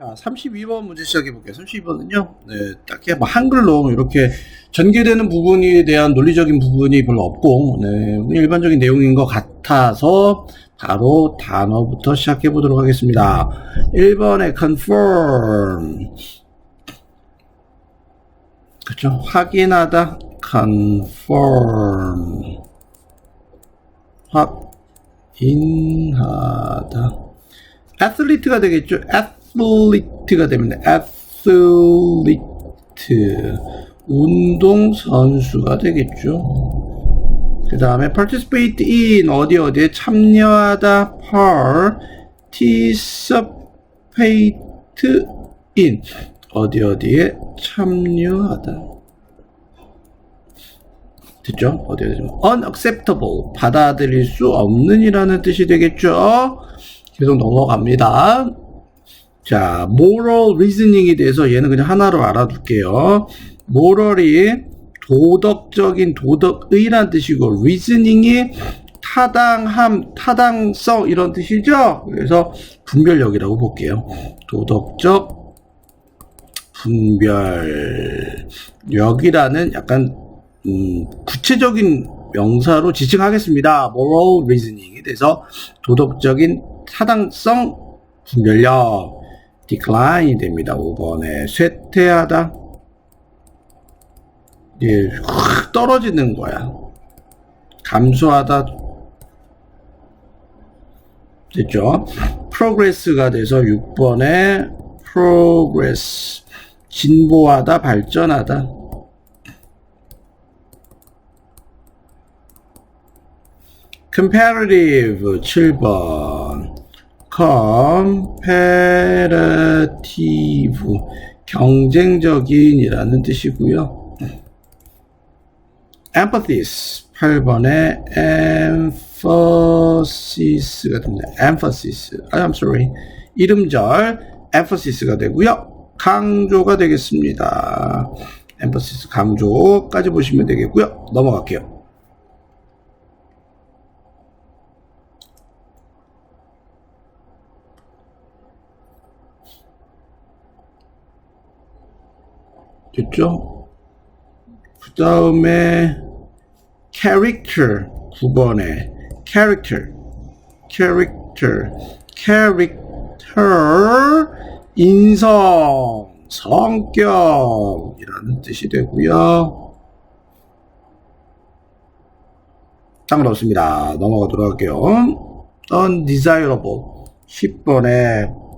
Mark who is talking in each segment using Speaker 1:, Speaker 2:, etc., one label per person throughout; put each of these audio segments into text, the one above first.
Speaker 1: 자, 32번 문제 시작해 볼게요. 32번은요, 네, 딱히 뭐 한글로 이렇게 전개되는 부분에 대한 논리적인 부분이 별로 없고, 네, 일반적인 내용인 것 같아서 바로 단어부터 시작해 보도록 하겠습니다. 1번에 confirm. 그쵸? 확인하다, confirm. 확인하다. athlete가 되겠죠? Athlete가 됩니다. athlete. 운동선수가 되겠죠. 그 다음에 participate in 어디 어디에 참여하다 participate in 어디 어디에 참여하다 됐죠? 어디 어디 unacceptable 받아들일 수 없는 이라는 뜻이 되겠죠? 계속 넘어갑니다. 자, moral reasoning에 대해서 얘는 그냥 하나로 알아둘게요. moral이 도덕적인 도덕의란 뜻이고 reasoning이 타당함, 타당성 이런 뜻이죠. 그래서 분별력이라고 볼게요. 도덕적 분별력이라는 약간 음, 구체적인 명사로 지칭하겠습니다. moral reasoning에 대해서 도덕적인 타당성 분별력 decline이 됩니다. 5번에 쇠퇴하다 예, 확 떨어지는 거야. 감소하다 됐죠? progress가 돼서 6번에 progress 진보하다 발전하다 comparative 7번 comparative 경쟁적인이라는 뜻이고요. emphasis 8번에 emphasis가 됩니다. emphasis. I'm sorry. 이름절 emphasis가 되고요. 강조가 되겠습니다. emphasis 강조까지 보시면 되겠고요. 넘어갈게요. 됐죠? 그 다음에 character 9번에 character character character 인성 성격이라는 뜻이 되고요. 상관없습니다. 넘어가도록 할게요. undesirable 10번에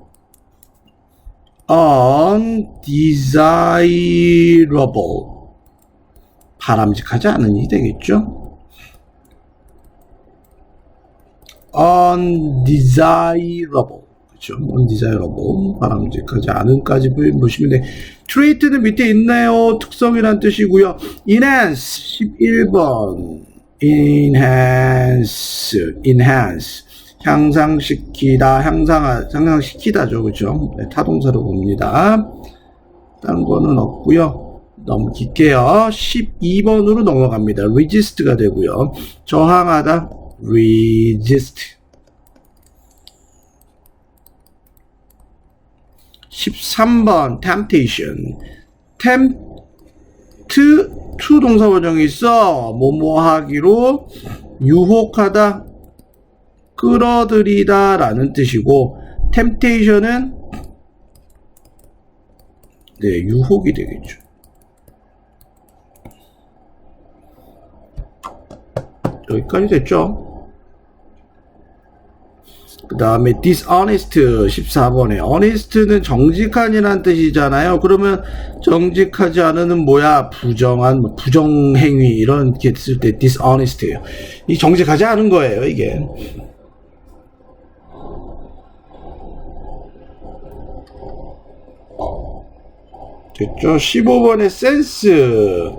Speaker 1: undesirable 바람직하지 않으니 되겠죠? undesirable 그렇죠? undesirable 바람직하지 않은까지 보시면 돼. trait는 밑에 있네요. 특성이란 뜻이고요. enhance 11번 enhance enhance 향상시키다, 향상하, 향상시키다죠. 그죠? 네, 타동사로 봅니다. 다른 거는 없고요 넘길게요. 12번으로 넘어갑니다. resist가 되고요. 저항하다, resist. 13번 temptation. tempt to 동사 원형이 있어. 뭐뭐 하기로 유혹하다, 끌어들이다 라는 뜻이고 temptation은 네, 유혹이 되겠죠. 여기까지 됐죠? 그 다음에 dishonest 14번에 honest는 정직한이란 뜻이잖아요. 그러면 정직하지 않은은 뭐야? 부정한, 뭐 부정행위 이런 게 있을 때 dishonest예요. 이 정직하지 않은 거예요, 이게. 됐죠? 15번에 센스.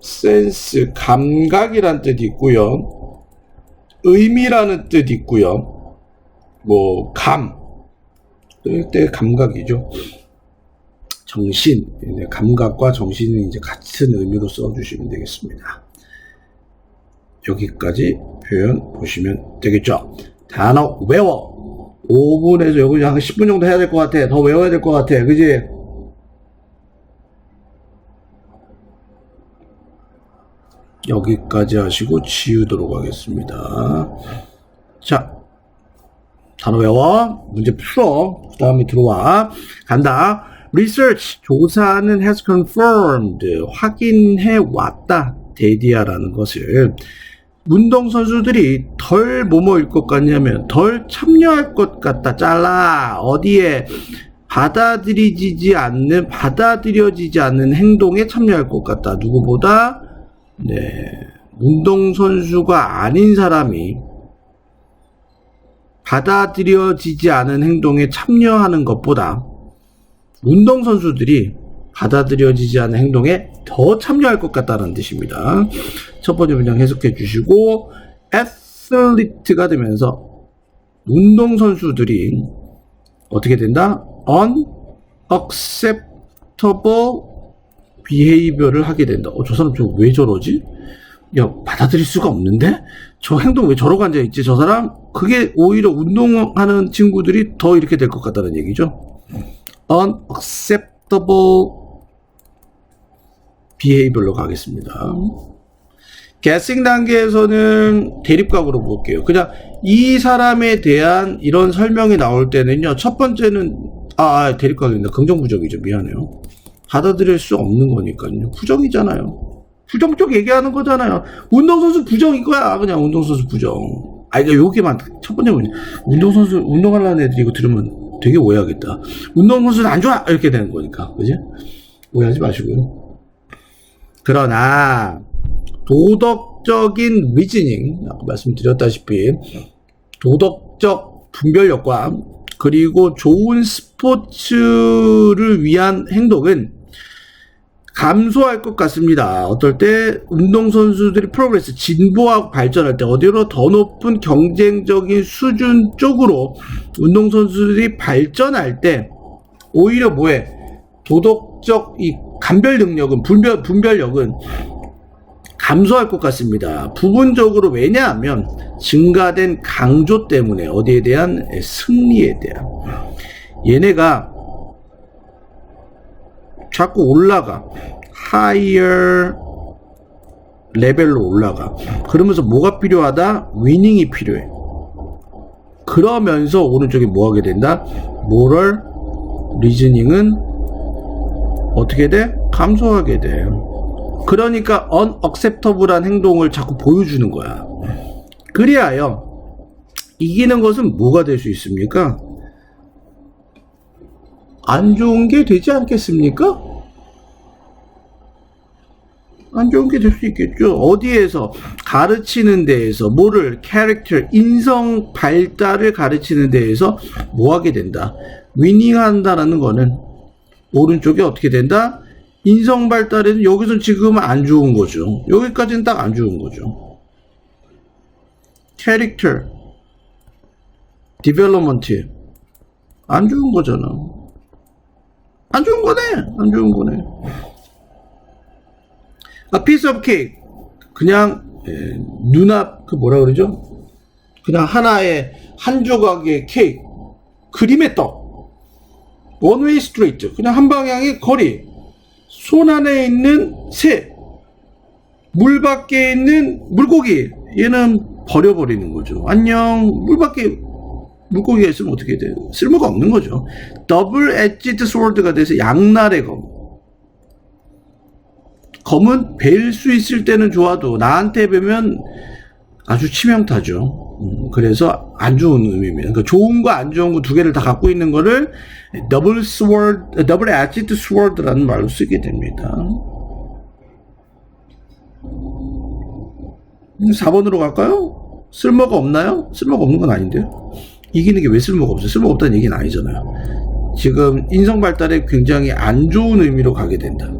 Speaker 1: 센스, 감각이란 뜻이 있고요. 의미라는 뜻이 있고요. 뭐, 감. 때 감각이죠. 정신. 감각과 정신은 이제 같은 의미로 써주시면 되겠습니다. 여기까지 표현 보시면 되겠죠. 단어 외워. 5분에서 여기 한 10분 정도 해야 될 것 같아. 더 외워야 될 것 같아. 그지? 여기까지 하시고 지우도록 하겠습니다. 자, 단어 외워. 문제 풀어. 그 다음에 들어와. 간다. Research. 조사는 has confirmed. 확인해 왔다. 데디아라는 것을. 운동선수들이 덜 뭐뭐일 것 같냐면 덜 참여할 것 같다. 잘라. 어디에 받아들이지 않는, 받아들여지지 않는 행동에 참여할 것 같다. 누구보다, 네. 운동선수가 아닌 사람이 받아들여지지 않은 행동에 참여하는 것보다 운동 선수들이 받아들여지지 않은 행동에 더 참여할 것 같다는 뜻입니다. 첫 번째 문장 해석해 주시고 애슬리트가 되면서 운동선수들이 어떻게 된다? unacceptable behavior를 하게 된다. 어, 저 사람 저왜 저러지? 야, 받아들일 수가 없는데? 저 행동 왜 저러고 앉아있지? 저 사람? 그게 오히려 운동하는 친구들이 더 이렇게 될 것 같다는 얘기죠. unacceptable behavior로 가겠습니다. guessing 단계에서는 대립각으로 볼게요. 그냥 이 사람에 대한 이런 설명이 나올 때는요. 첫 번째는 아, 아 대립각입니다. 긍정부정이죠. 미안해요. 받아들일 수 없는 거니까요. 부정이잖아요. 부정적 얘기하는 거잖아요. 운동선수 부정 이거야. 그냥 운동선수 부정. 아, 이거 여기만 첫 번째 문제. 운동선수, 운동하려는 애들이 이거 들으면 되게 오해하겠다. 운동선수는 안 좋아! 이렇게 되는 거니까. 그지? 오해하지 마시고요. 그러나, 도덕적인 리즈닝, 아까 말씀드렸다시피, 도덕적 분별력과 그리고 좋은 스포츠를 위한 행동은 감소할 것 같습니다. 어떨 때 운동선수들이 프로그레스, 진보하고 발전할 때 어디로 더 높은 경쟁적인 수준 쪽으로 운동선수들이 발전할 때 오히려 뭐해? 도덕적 이 감별 능력은, 분별, 분별력은 감소할 것 같습니다. 부분적으로 왜냐하면 증가된 강조 때문에 어디에 대한 승리에 대한 얘네가 자꾸 올라가. higher 레벨로 올라가. 그러면서 뭐가 필요하다? 위닝이 필요해. 그러면서 오른쪽에 뭐 하게 된다? 모럴 리즈닝은 어떻게 돼? 감소하게 돼. 그러니까 unacceptable한 행동을 자꾸 보여주는 거야. 그리하여 이기는 것은 뭐가 될 수 있습니까? 안 좋은 게 되지 않겠습니까? 안 좋은 게 될 수 있겠죠. 어디에서 가르치는 데에서 뭐를 캐릭터 인성 발달을 가르치는 데에서 뭐 하게 된다. 위닝한다라는 거는 오른쪽에 어떻게 된다? 인성 발달에는 여기서 지금 안 좋은 거죠. 여기까지는 딱 안 좋은 거죠. 캐릭터 디벨로먼트 안 좋은 거잖아. 안 좋은 거네. 안 좋은 거네. A piece of cake. 그냥 예, 눈앞 그 뭐라 그러죠? 그냥 하나의 한 조각의 케이크. 그림의 떡. 원웨이 스트레이트. 그냥 한 방향의 거리. 손 안에 있는 새. 물 밖에 있는 물고기. 얘는 버려버리는 거죠. 안녕. 물 밖에 물고기가 있으면 어떻게 돼요? 쓸모가 없는 거죠. 더블 엣지드 스월드가 돼서 양날의 검. 검은 벨수 있을 때는 좋아도 나한테 뵈면 아주 치명타죠. 음, 그래서 안 좋은 의미입니다. 그러니까 좋은 거 안 좋은 거 두 개를 다 갖고 있는 거를 더블 스워드, 더블 엣지드 스워드라는 말로 쓰게 됩니다. 4번으로 갈까요? 쓸모가 없나요? 쓸모가 없는 건 아닌데요. 이기는 게 왜 쓸모가 없어요? 쓸모가 없다는 얘기는 아니잖아요. 지금 인성 발달에 굉장히 안 좋은 의미로 가게 된다.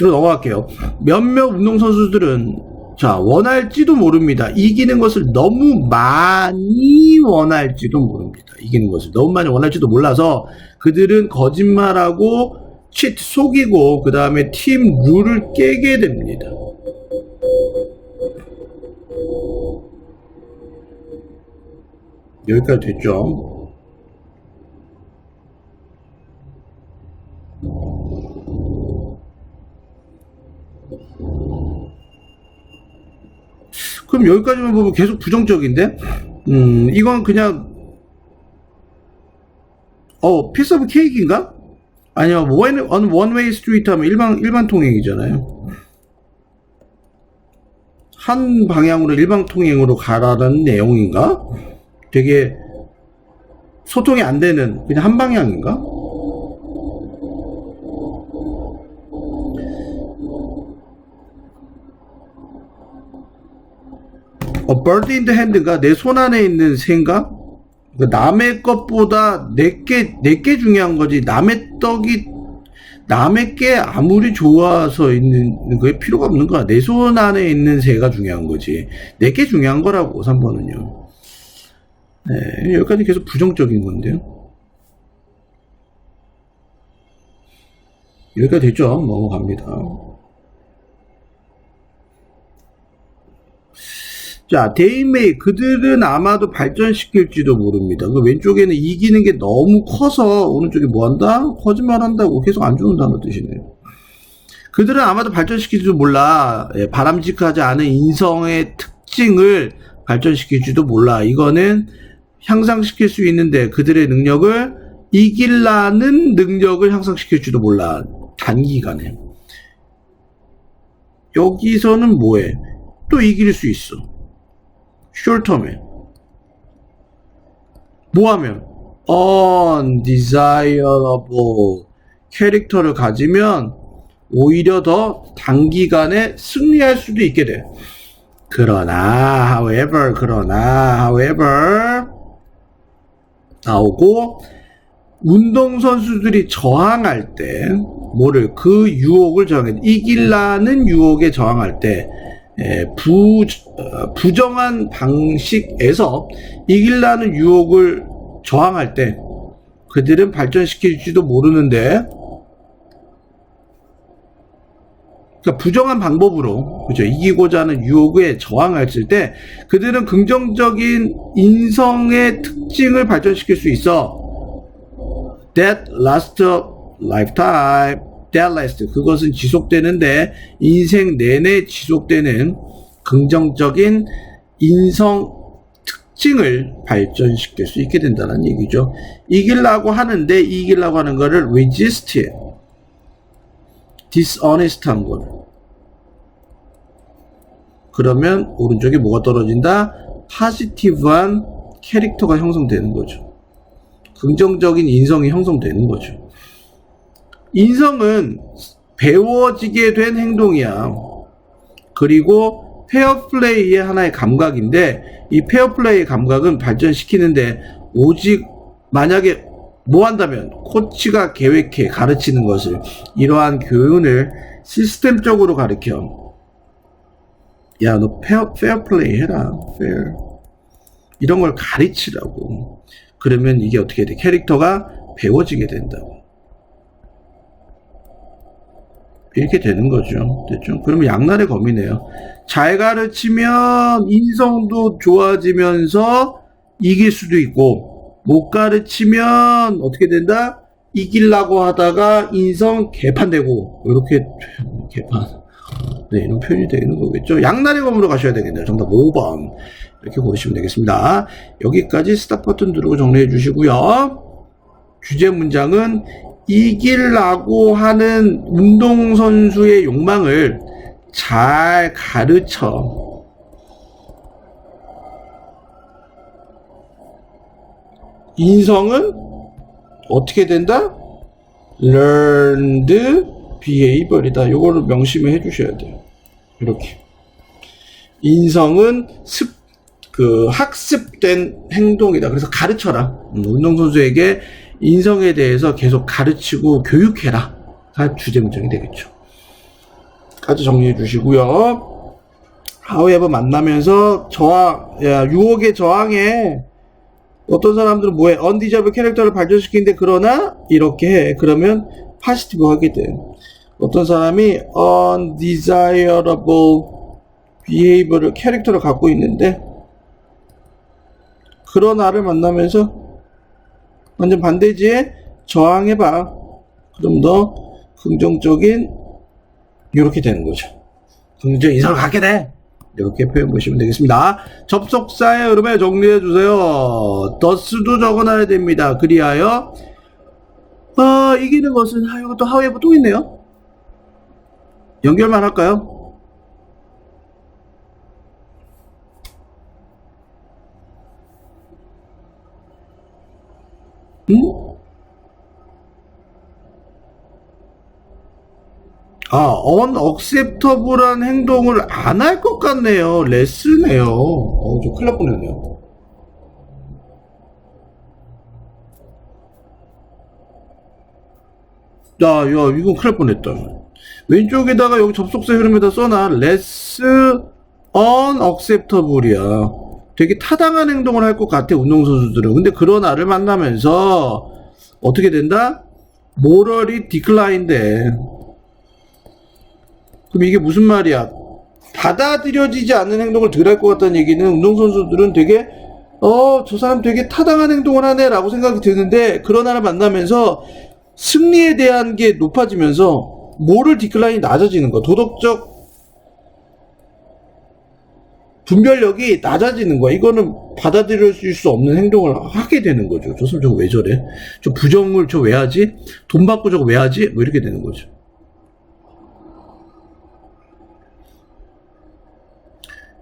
Speaker 1: 뒤로 넘어갈게요. 몇몇 운동선수들은 자, 원할지도 모릅니다. 이기는 것을 너무 많이 원할지도 모릅니다. 이기는 것을 너무 많이 원할지도 몰라서 그들은 거짓말하고 치 속이고 그 다음에 팀 룰을 깨게 됩니다. 여기까지 됐죠? 그럼 여기까지만 보면 계속 부정적인데? 음, 이건 그냥, 어, 피스 오브 케이크인가? 아니요, 원, 원, 원웨이 스트리트 하면 일반, 일반 통행이잖아요. 한 방향으로 일방 통행으로 가라는 내용인가? 되게 소통이 안 되는 그냥 한 방향인가? 어, bird in the hand인가? 내 손 안에 있는 새인가? 그 남의 것보다 내게 내게 중요한 거지. 남의 떡이 남의 게 아무리 좋아서 있는 거에 필요가 없는 거야. 내 손 안에 있는 새가 중요한 거지. 내게 중요한 거라고 3번은요. 네, 여기까지 계속 부정적인 건데요. 여기까지 됐죠? 넘어갑니다. 자, 데이메이 그들은 아마도 발전시킬지도 모릅니다. 그 왼쪽에는 이기는 게 너무 커서 오른쪽에 뭐한다? 거짓말한다고 계속 안 좋은다는 뜻이네요. 그들은 아마도 발전시킬지도 몰라. 예, 바람직하지 않은 인성의 특징을 발전시킬지도 몰라. 이거는 향상시킬 수 있는데 그들의 능력을 이길라는 능력을 향상시킬지도 몰라. 단기간에. 여기서는 뭐해? 또 이길 수 있어. 숄텀에 뭐하면 undesirable 캐릭터를 가지면 오히려 더 단기간에 승리할 수도 있게 돼. 그러나 however 그러나 however 나오고 운동선수들이 저항할 때 뭐를 그 유혹을 저항해 이길라는 유혹에 저항할 때 에, 부, 어, 부정한 방식에서 이길라는 유혹을 저항할 때 그들은 발전시킬지도 모르는데 그러니까 부정한 방법으로 그죠 이기고자 하는 유혹에 저항했을 때 그들은 긍정적인 인성의 특징을 발전시킬 수 있어. That last lifetime, last 그것은 지속되는데 인생 내내 지속되는 긍정적인 인성 특징을 발전시킬 수 있게 된다는 얘기죠. 이기려고 하는데 이기려고 하는 거를 resist dishonest한 걸. 그러면 오른쪽에 뭐가 떨어진다? 파지티브한 캐릭터가 형성되는 거죠. 긍정적인 인성이 형성되는 거죠. 인성은 배워지게 된 행동이야. 그리고 페어플레이의 하나의 감각인데 이 페어플레이의 감각은 발전시키는데 오직 만약에 뭐 한다면 코치가 계획해 가르치는 것을 이러한 교훈을 시스템적으로 가르쳐 야너 페어, 페어플레이 해라. 페어. 이런 걸 가르치라고. 그러면 이게 어떻게 돼? 캐릭터가 배워지게 된다고 이렇게 되는 거죠. 됐죠? 그러면 양날의 검이네요. 잘 가르치면 인성도 좋아지면서 이길 수도 있고 못 가르치면 어떻게 된다? 이기려고 하다가 인성 개판되고 이렇게 개판. 네 이런 표현이 되는 거겠죠. 양날의 검으로 가셔야 되겠네요. 정답 5번. 이렇게 고르시면 되겠습니다. 여기까지 스탑 버튼 누르고 정리해 주시고요. 주제 문장은 이기려고 하는 운동선수의 욕망을 잘 가르쳐 인성은 어떻게 된다? learned behavior이다. 요거를 명심해 해 주셔야 돼요. 이렇게. 인성은 습, 그, 학습된 행동이다. 그래서 가르쳐라. 음, 운동선수에게 인성에 대해서 계속 가르치고 교육해라. 가 주제 문장이 되겠죠. 까지 정리해 주시고요. 하우에버 만나면서 저항, 야, 유혹에 저항해. 어떤 사람들은 뭐해? 언디저블 캐릭터를 발전시키는데 그러나 이렇게 해. 그러면 파시티브 하게 돼. 어떤 사람이 undesirable behavior를 캐릭터를 갖고 있는데 그런 아를 만나면서 완전 반대지에 저항해봐. 그럼 더 긍정적인 이렇게 되는 거죠. 긍정 인상을 갖게 돼. 이렇게 표현 보시면 되겠습니다. 접속사의 흐름에 정리해 주세요. 더스도 적어놔야 됩니다. 그리하여 어, 이기는 것은 또 하웨브 또 있네요. 연결만 할까요? 음? 아, unacceptable한 행동을 안 할 것 같네요. 레스네요. 어, 저 큰일 날 뻔했네요. 야, 야, 이건 큰일 날 뻔했다. 왼쪽에다가 여기 접속사 흐름에다 써놔. less unacceptable이야. 되게 타당한 행동을 할 것 같아, 운동선수들은. 근데 그런 아를 만나면서 어떻게 된다? decline 돼. 그럼 이게 무슨 말이야? 받아들여지지 않는 행동을 덜 할 것 같다는 얘기는 운동선수들은 되게 어, 저 사람 되게 타당한 행동을 하네 라고 생각이 드는데 그런 하나 만나면서 승리에 대한 게 높아지면서 모럴 디클라인이 낮아지는 거 도덕적 분별력이 낮아지는 거야. 이거는 받아들여질 수 없는 행동을 하게 되는 거죠. 저 사람 저거 왜 저래? 저 부정을 저 왜 하지? 돈 받고 저거 왜 하지? 뭐 이렇게 되는 거죠.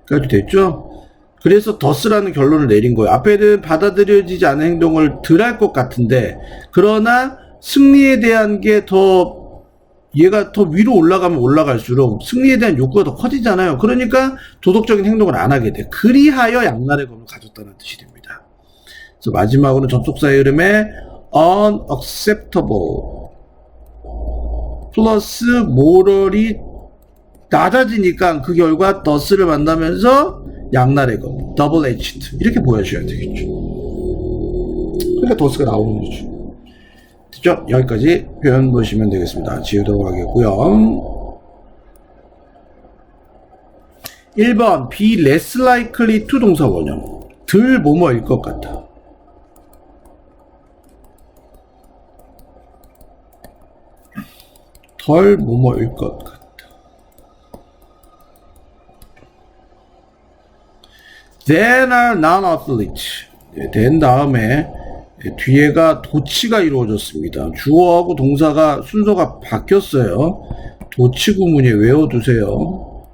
Speaker 1: 그래도 됐죠? 그래서 더스라는 결론을 내린 거예요. 앞에는 받아들여지지 않은 행동을 덜 할 것 같은데, 그러나 승리에 대한 게 더, 얘가 더 위로 올라가면 올라갈수록 승리에 대한 욕구가 더 커지잖아요. 그러니까 도덕적인 행동을 안 하게 돼. 그리하여 양날의 검을 가졌다는 뜻이 됩니다. 그래서 마지막으로 접속사의 흐름에 unacceptable 플러스 moral이 낮아지니까 그 결과 더스를 만나면서 양날의 검, 더블 H트 이렇게 보여줘야 되겠죠. 그러니까 더스가 나오는 거죠. 됐죠? 여기까지 표현 보시면 되겠습니다. 지우도록 하겠고요. 1번 be less likely to 동사 원형 덜 뭐뭐일 것 같아. 덜 뭐뭐일 것 같아. then are non-athlete. 네, then 다음에 뒤에가 도치가 이루어졌습니다. 주어하고 동사가 순서가 바뀌었어요. 도치 구문이 외워두세요.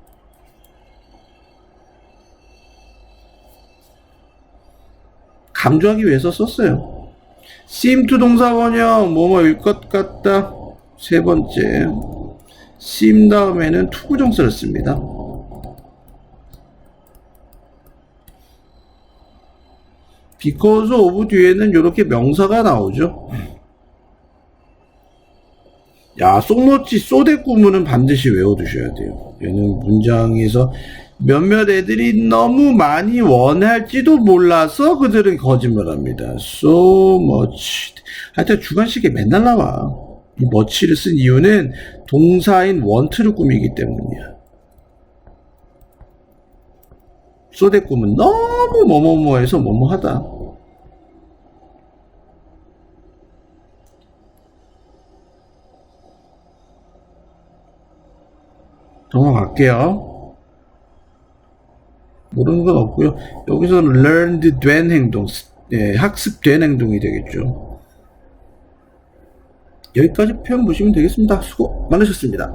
Speaker 1: 강조하기 위해서 썼어요. seem to 동사 원형 뭐뭐일 것 같다. 세 번째 seem 다음에는 부정사를 씁니다. Because of 뒤에는 이렇게 명사가 나오죠. 야, 쏙놓치 쏘대 구문은 반드시 외워두셔야 돼요. 얘는 문장에서 몇몇 애들이 너무 많이 원할지도 몰라서 그들은 거짓말합니다. So much. 하여튼 주관식에 맨날 나와. 이 much를 쓴 이유는 동사인 want를 꾸미기 때문이야. 쏘대 꿈은 너무 뭐뭐뭐해서 뭐뭐하다. 넘어갈게요. 모르는 건 없고요. 여기서는 learned 된 행동, 예, 학습된 행동이 되겠죠. 여기까지 표현 보시면 되겠습니다. 수고 많으셨습니다.